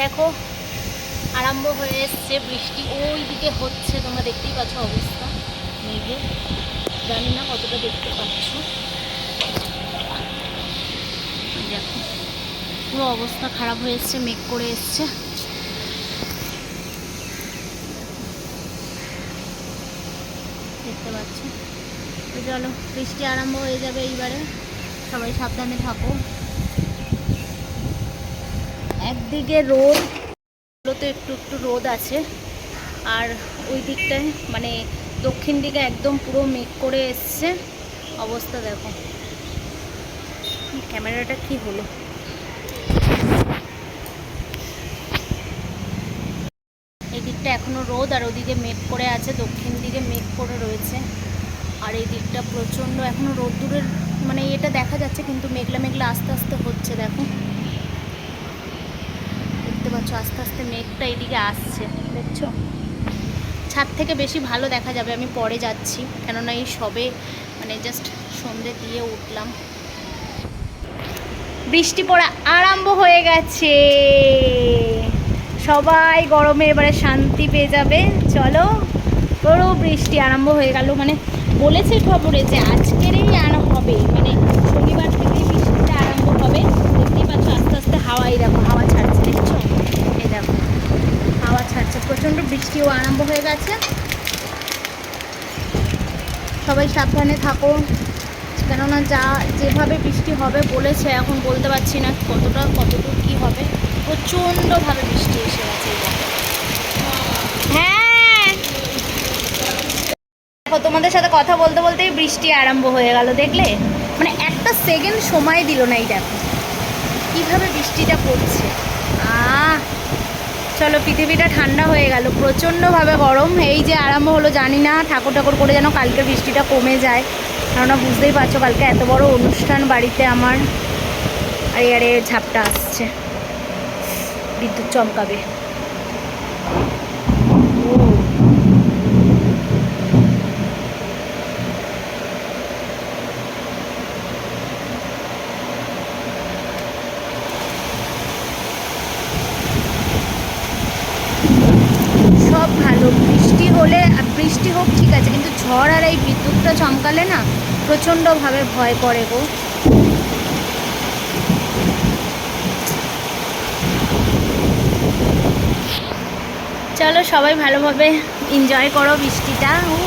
দেখো, আরম্ভ হয়ে এসছে বৃষ্টি। ওই দিকে হচ্ছে, তোমরা দেখতেই পাচ্ছ অবস্থা। মেঘে জানি না কতটা দেখতে পাচ্ছ। দেখো, পুরো অবস্থা খারাপ হয়ে এসছে, মেঘ করে এসছে। দেখতে পাচ্ছ? চলো, বৃষ্টি আরম্ভ হয়ে যাবে এইবারে। সবাই সাবধানে থাকো। একদিকে রোদ তো একটু একটু রোদ আছে। আর ওই দিকটায় মানে দক্ষিণ দিকে একদম পুরো মেঘ করে এসছে। অবস্থা দেখো। ক্যামেরাটা কি হলো? এই দিকটা এখনও রোদ, আর ওদিকে মেঘ করে আছে, দক্ষিণ দিকে মেঘ করে রয়েছে। আর এই দিকটা প্রচণ্ড এখনও রোদ্দুরের মানে এটা দেখা যাচ্ছে, কিন্তু মেঘলা মেঘলা আস্তে আস্তে হচ্ছে, দেখো। পাচ্ছ আস্তে আস্তে মেঘটা এইদিকে আসছে, দেখছ? ছাদ থেকে বেশি ভালো দেখা যাবে, আমি পরে যাচ্ছি। কেননা এই সবে মানে জাস্ট সন্ধে দিয়ে উঠলাম। বৃষ্টি পড়া আরম্ভ হয়ে গেছে। সবাই গরমে এবারে শান্তি পেয়ে যাবে। চলো বড় বৃষ্টি আরম্ভ হয়ে গেল। মানে বলেছে খবরে যে আজকেরই আর হবে। মানে শনিবার থেকেই বৃষ্টিটা আরম্ভ হবে দেখতেই পাচ্ছ আস্তে আস্তে হাওয়াই দেখো হাওয়া ছাড়ছে দেখছ এই দেখো হাওয়া ছাড়ছে প্রচণ্ড বৃষ্টিও আরম্ভ হয়ে গেছে। সবাই সাবধানে থাকো। কেননা যা, যেভাবে বৃষ্টি হবে বলেছে, এখন বলতে পারছি না কতটা কতটুকু কী হবে। প্রচণ্ডভাবে বৃষ্টি এসে গেছে হ্যাঁ! দেখো, তোমাদের সাথে কথা বলতে বলতেই বৃষ্টি আরম্ভ হয়ে গেল, দেখলে? মানে একটা সেকেন্ড সময় দিল না এই দেখো। কীভাবে বৃষ্টিটা পড়ছে। চলো পৃথিবীটা ঠান্ডা হয়ে গেল। প্রচণ্ডভাবে গরম। এই যে আরম্ভ হলো, জানি না ঠাকুর ঠাকুর করে যেন কালকে বৃষ্টিটা কমে যায়। কেননা বুঝতেই পারছ, কালকে এত বড় অনুষ্ঠান বাড়িতে আমার আর আরে ঝাপটা আসছে। বিদ্যুৎ চমকাবে ও সব ভালো বৃষ্টি হলে বৃষ্টি হোক, ঠিক আছে, কিন্তু ঝড় আর এই বিদ্যুৎটা চমকালে না প্রচণ্ডভাবে ভয় করে গো। চলো সবাই ভালোভাবে এনজয় করো বৃষ্টিটা। উ